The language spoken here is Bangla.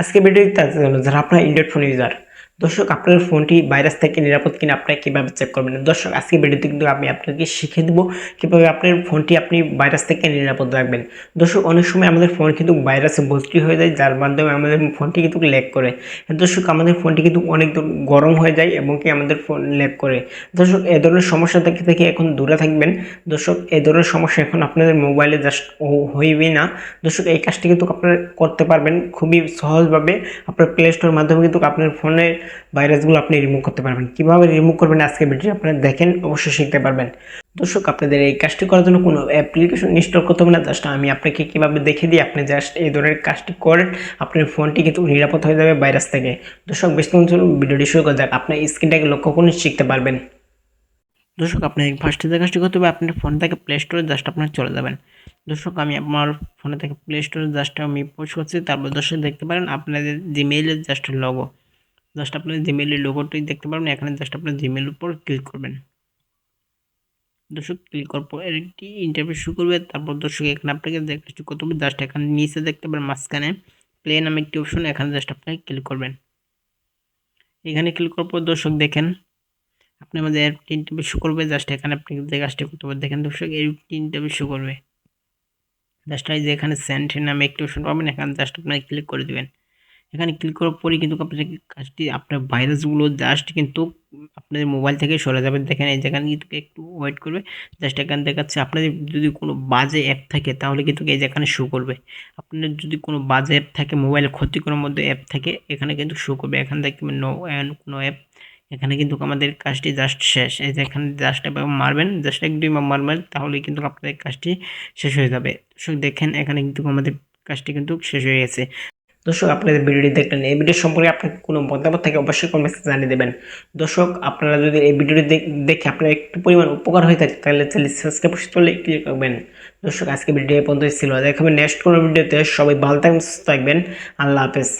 আজকে ভিডিওতে হলো যারা আপনার অ্যান্ড্রয়েড ফোন ইউজার দর্শক, আপনার ফোনটি ভাইরাস থেকে নিরাপদ কিনা আপনারা কীভাবে চেক করবেন? দর্শক আজকে ভিডিওতে কিন্তু আমি আপনাকে শিখিয়ে দেবো কীভাবে আপনার ফোনটি আপনি ভাইরাস থেকে নিরাপদ রাখবেন। দর্শক, অনেক সময় আমাদের ফোন কিন্তু ভাইরাসে ভর্তি হয়ে যায়, যার মাধ্যমে আমাদের ফোনটি কিন্তু ল্যাক করে। দর্শক, আমাদের ফোনটি কিন্তু অনেক দূর গরম হয়ে যায় এবং কি আমাদের ফোন ল্যাক করে। দর্শক, এ ধরনের সমস্যা থেকে থেকে এখন দূরে থাকবেন। দর্শক, এ ধরনের সমস্যা এখন আপনাদের মোবাইলে জাস্ট হইবে না। দর্শক, এই কাজটি কিন্তু আপনারা করতে পারবেন খুবই সহজভাবে। আপনার প্লে স্টোর মাধ্যমে কিন্তু আপনার ফোনে ভাইরাসগুলো আপনি রিমুভ করতে পারবেন। কীভাবে রিমুভ করবেন আজকে ভিডিও আপনারা দেখেন, অবশ্যই শিখতে পারবেন। দর্শক, আপনাদের এই কাজটি করার জন্য কোনো অ্যাপ্লিকেশন ইনস্টল করতে হবে না জাস্ট আমি আপনাকে কীভাবে দেখে দিই, আপনি জাস্ট এই ধরনের কাজটি করেন, আপনার ফোনটি কিন্তু নিরাপদ হয়ে যাবে ভাইরাস থেকে। দর্শক চলুন ভিডিওটি শুরু করা যাক। আপনার স্ক্রিনটাকে লক্ষ্য করে শিখতে পারবেন। দর্শক আপনি ফার্স্টে যে কাজটি করতে হবে আপনার ফোন থেকে প্লে স্টোরে জাস্ট আপনার চলে যাবেন। দর্শক, আমি আমার ফোনে থেকে প্লে স্টোরে জাস্ট আমি পোস্ট করছি, তারপর দর্শক দেখতে পারেন, আপনাদের জিমেইলের জাস্ট লগো জাস্ট আপনার জিমেইলের লোগোটি দেখতে পারবেন, এখানে জাস্ট আপনার জিমেইল উপর ক্লিক করবেন। দর্শক ক্লিক করার পর একটি ইন্টারভিউ শুরু করবে, তারপর দর্শক, এখানে আপনাকে কাজটি করতে হবে। জাস্ট এখানে নিচে দেখতে পারেন, মাঝখানে প্লে নামে একটি অপশন এখানে জাস্ট আপনাকে ক্লিক করবেন। এখানে ক্লিক করার পর দর্শক, দেখেন, আপনি আমাদের অ্যাপটি ইন্টারভিউ শো করবে, জাস্ট এখানে আপনি যে কাজটি করতে হবে, দেখেন দর্শক, এই ইন্টারভিউ শো করবে। জাস্ট এই যে এখানে সেন্ড নামে একটি অপশন পাবেন, এখানে জাস্ট আপনাকে ক্লিক করে দেবেন। এখানে ক্লিক করার পরই কিন্তু আপনার কাজটি, আপনার ভাইরাসগুলো জাস্ট কিন্তু আপনাদের মোবাইল থেকে সরে যাবে। দেখেন এই যেখানে কিন্তু একটু ওয়েট করবে জাস্ট এখানে দেখাচ্ছে, আপনাদের যদি কোনো বাজে অ্যাপ থাকে, তাহলে কিন্তু এই যেখানে শো করবে। আপনার যদি কোনো বাজে অ্যাপ থাকে মোবাইলে ক্ষতিকর মধ্যে অ্যাপ থাকে, এখানে কিন্তু শো করবে। এখানে দেখবেন নো কোনো অ্যাপ এখানে কিন্তু আমাদের কাজটি জাস্ট শেষ। এই যে এখানে জাস্ট মারবেন জাস্ট এক দুই মারবেন, তাহলে কিন্তু আপনাদের কাজটি শেষ হয়ে যাবে। দেখেন এখানে কিন্তু আমাদের কাজটি কিন্তু শেষ হয়ে গেছে। দর্শক, আপনাদের ভিডিওটি দেখলেন এই ভিডিও সম্পর্কে আপনার কোনো মতামত থাকে অবশ্যই কমেন্টে জানিয়ে দেবেন। দর্শক, আপনারা যদি এই ভিডিওটি দেখে আপনার একটু পরিমাণ উপকার হয়ে থাকে, তাহলে চ্যানেল সাবস্ক্রাইব করলে ক্লিক করবেন। দর্শক, আজকে ভিডিও পর্যন্ত ছিল। দেখাবেন নেক্সট কোনো ভিডিওতে। সবাই ভালো থাকবেন, সুস্থ থাকবেন। আল্লাহ হাফেজ।